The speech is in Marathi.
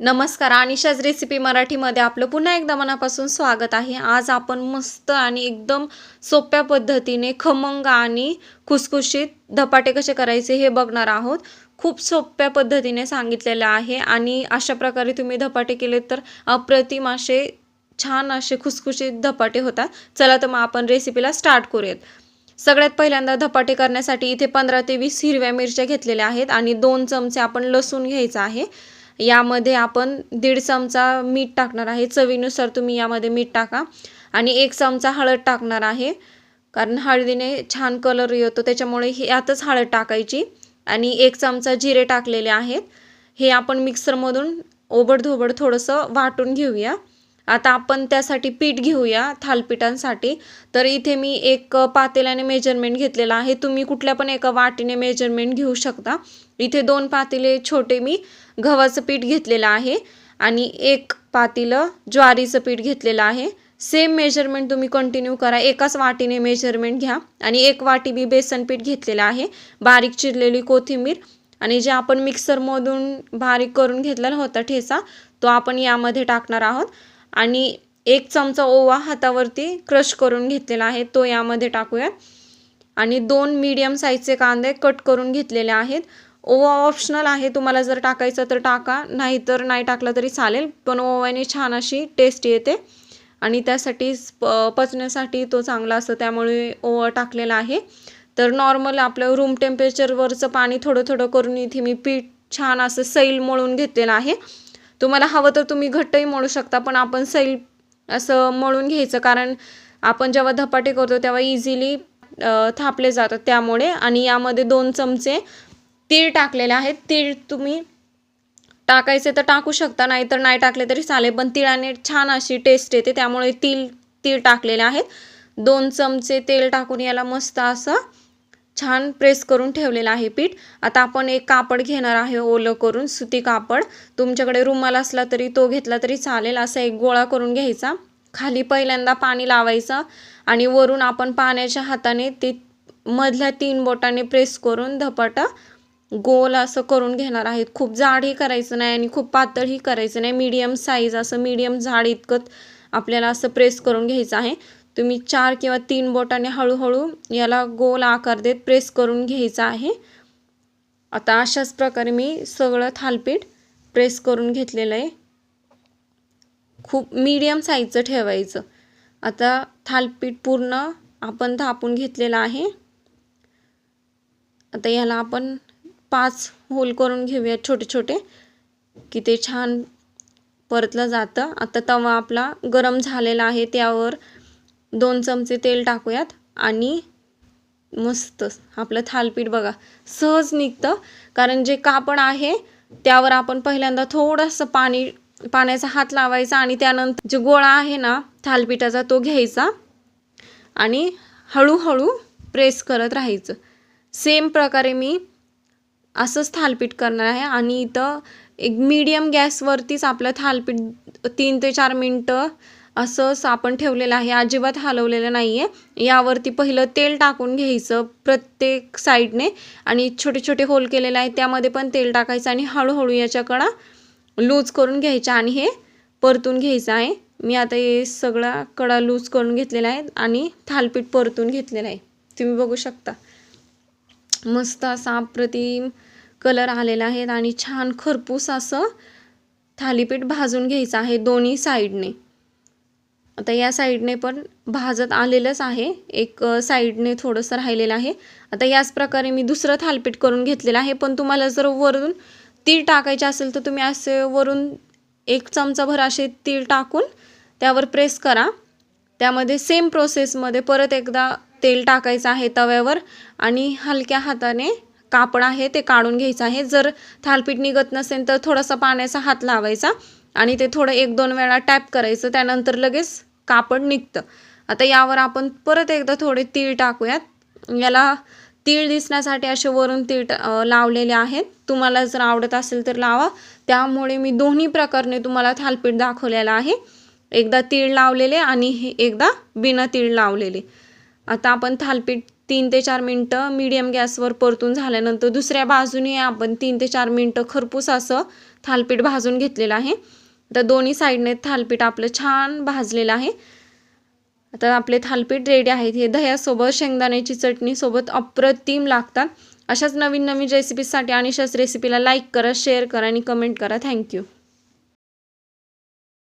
नमस्कार अनिशाज रेसिपी मराठीमध्ये आपलं पुन्हा एकदा मनापासून स्वागत आहे. आज आपण मस्त आणि एकदम सोप्या पद्धतीने खमंग आणि खुसखुशीत धपाटे कसे करायचे हे बघणार आहोत. खूप सोप्या पद्धतीने सांगितलेलं आहे आणि अशा प्रकारे तुम्ही धपाटे केले तर अप्रतिम असे छान असे खुसखुशीत धपाटे होतात. चला तर मग आपण रेसिपीला स्टार्ट करूयात. सगळ्यात पहिल्यांदा धपाटे करण्यासाठी इथे पंधरा ते वीस हिरव्या मिरच्या घेतलेल्या आहेत आणि दोन चमचे आपण लसूण घ्यायचं आहे. यामध्ये आपण दीड चमचा मीठ टाकणार आहे. चवीनुसार तुम्ही यामध्ये मीठ टाका आणि एक चमचा हळद टाकणार आहे. कारण हळदीने छान कलर येतो त्याच्यामुळे यातच हळद टाकायची आणि एक चमचा जिरे टाकलेले आहेत. हे आपण मिक्सरमधून ओबडधोबड थोडंसं वाटून घेऊया. आता आपण त्यासाठी पीठ घेऊया थालपीठांसाठी. तर इथे मी एक पातेल्याने मेजरमेंट घेतलेला आहे. तुम्ही कुठल्या पण एका वाटीने मेजरमेंट घेऊ शकता. इथे दोन पातेले छोटे मी गव्हाचं पीठ घेतलेलं आहे आणि एक पातेलं ज्वारीचं पीठ घेतलेलं आहे. सेम मेजरमेंट तुम्ही कंटिन्यू करा. एकाच वाटीने मेजरमेंट घ्या आणि एक वाटी मी बेसन पीठ घेतलेलं आहे. बारीक चिरलेली कोथिंबीर आणि जे आपण मिक्सरमधून बारीक करून घेतलेला होता ठेचा तो आपण यामध्ये टाकणार आहोत. आणि एक चमचा ओवा हातावरती क्रश करून घेतलेला आहे तो यामध्ये टाकूयात. आणि दोन मीडियम साईजचे कांदे कट करून घेतलेले आहेत. ओवा ऑप्शनल आहे तुम्हाला जर टाकायचं तर टाका नाही तर नाही टाकलं तरी चालेल पण ओव्याने छान अशी टेस्ट येते. आणि त्यासाठी प पचण्यासाठी तो चांगला असतो त्यामुळे ओवा टाकलेला आहे. तर नॉर्मल आपलं रूम टेम्परेचरवरचं पाणी थोडं थोडं करून इथे मी पीठ छान असं सैल मळून घेतलेलं आहे. तुम्हाला हवं तर तुम्ही घट्टही मळू शकता पण आपण सैल असं मळून घ्यायचं. कारण आपण जेव्हा धपाटे करतो तेव्हा इझिली थापले जातात त्यामुळे. आणि यामध्ये दोन चमचे तीळ टाकलेले आहेत. तीळ तुम्ही टाकायचे तर टाकू शकता नाही तर नाही टाकले तरी चालेल. पण तिळाने छान अशी टेस्ट येते. त्यामुळे तीळ तीळ टाकलेले आहेत. दोन चमचे तेल टाकून याला मस्त असं छान प्रेस करून ठेवलेलं आहे पीठ. आता आपण एक कापड घेणार आहे ओलं करून सुती कापड. तुमच्याकडे रुमाल असला तरी तो घेतला तरी चालेल असा एक गोळा करून घ्यायचा. खाली पहिल्यांदा पाणी लावायचं आणि वरून आपण पाण्याच्या हाताने ते मधल्या तीन बोटाने प्रेस करून धपाटा गोल असं करून घेणार आहेत खूप जाडही करायचं नाही आणि खूप पातळही करायचं नाही. मीडियम साईज असं मीडियम जाड इतकं आपल्याला असं प्रेस करून घ्यायचं आहे. तुम्ही चार किंवा तीन बोटाने हळूहळू याला गोल आकार देत प्रेस करून घ्यायचा आहे. आता अशाच प्रकारे मी सगळं थालपीठ प्रेस करून घेतलेलं आहे. खूप मीडियम साईजचं ठेवायचं. आता थालपीठ पूर्ण आपण थापून घेतलेलं आहे. आता याला आपण पाच होल करून घेऊया छोटे छोटे. की ते छान परतलं जातं. आता तवा आपला गरम झालेला आहे त्यावर दोन चमचे तेल टाकूयात आणि मस्त आपलं थालपीठ बघा. सहज निघतं. कारण जे कापड आहे त्यावर आपण पहिल्यांदा थोडंसं पाणी पाण्याचा हात लावायचा आणि त्यानंतर जो गोळा आहे ना थालपीठाचा तो घ्यायचा आणि हळूहळू प्रेस करत राहायचं. सेम प्रकारे मी असंच थालपीठ करणार आहे आणि इथं एक मीडियम गॅसवरतीच आपलं थालपीठ तीन ते चार मिनटं असं आपण ठेवलेलं आहे अजिबात हलवलेलं नाही आहे यावरती पहिलं तेल टाकून घ्यायचं प्रत्येक साईडने आणि छोटे छोटे होल केलेले आहेत त्यामध्ये पण तेल टाकायचं आणि हळूहळू याच्या कडा लूज करून घ्यायच्या आणि हे परतून घ्यायचं आहे. मी आता हे सगळा कडा लूज करून घेतलेला आहे आणि थालपीठ परतून घेतलेलं आहे. तुम्ही बघू शकता. मस्त असा अप्रतिम कलर आलेला आहे आणि छान खरपूस असं थालीपीठ भाजून घ्यायचं आहे दोन्ही साईडने. आता या साईडने पण भाजत आलेलंच आहे. एक साईडने थोडंसं राहिलेलं आहे. आता याच प्रकारे मी दुसरं थालपीठ करून घेतलेलं आहे. पण तुम्हाला जर वरून तीळ टाकायचे असेल तर तुम्ही असे वरून एक चमचाभर असे तीळ टाकून त्यावर प्रेस करा. त्यामध्ये सेम प्रोसेसमध्ये परत एकदा तेल टाकायचं आहे तव्यावर आणि हलक्या हाताने कापड आहे ते काढून घ्यायचं आहे. जर थालपीठ निघत नसेल तर थोडासा पाण्याचा हात लावायचा आणि ते थोडं एक दोन वेळा टॅप करायचं. त्यानंतर लगेच कापड निघतं. आता यावर आपण परत एकदा थोडे तीळ टाकूयात. याला तीळ दिसण्यासाठी असे वरून तीळ लावलेले आहेत. तुम्हाला जर आवडत असेल तर लावा. त्यामुळे मी दोन्ही प्रकारने तुम्हाला थालपीठ दाखवलेलं आहे. एकदा तीळ लावलेले आणि हे एकदा बिना तीळ लावलेले. आता आपण थालपीठ तीन ते चार मिनटं मीडियम गॅसवर परतून झाल्यानंतर दुसऱ्या बाजूने आपण तीन ते चार मिनटं खरपूस असं थालपीठ भाजून घेतलेलं आहे. तर दोन्ही साईडने थालपीठ आपलं छान भाजलेलं आहे. आता आपले थालपीठ रेडी आहेत. हे दह्यासोबत शेंगदाण्याची चटणीसोबत अप्रतिम लागतात. अशाच नवीन नवीन रेसिपीजसाठी आणि अशाच रेसिपीला लाईक करा शेअर करा आणि कमेंट करा. थँक्यू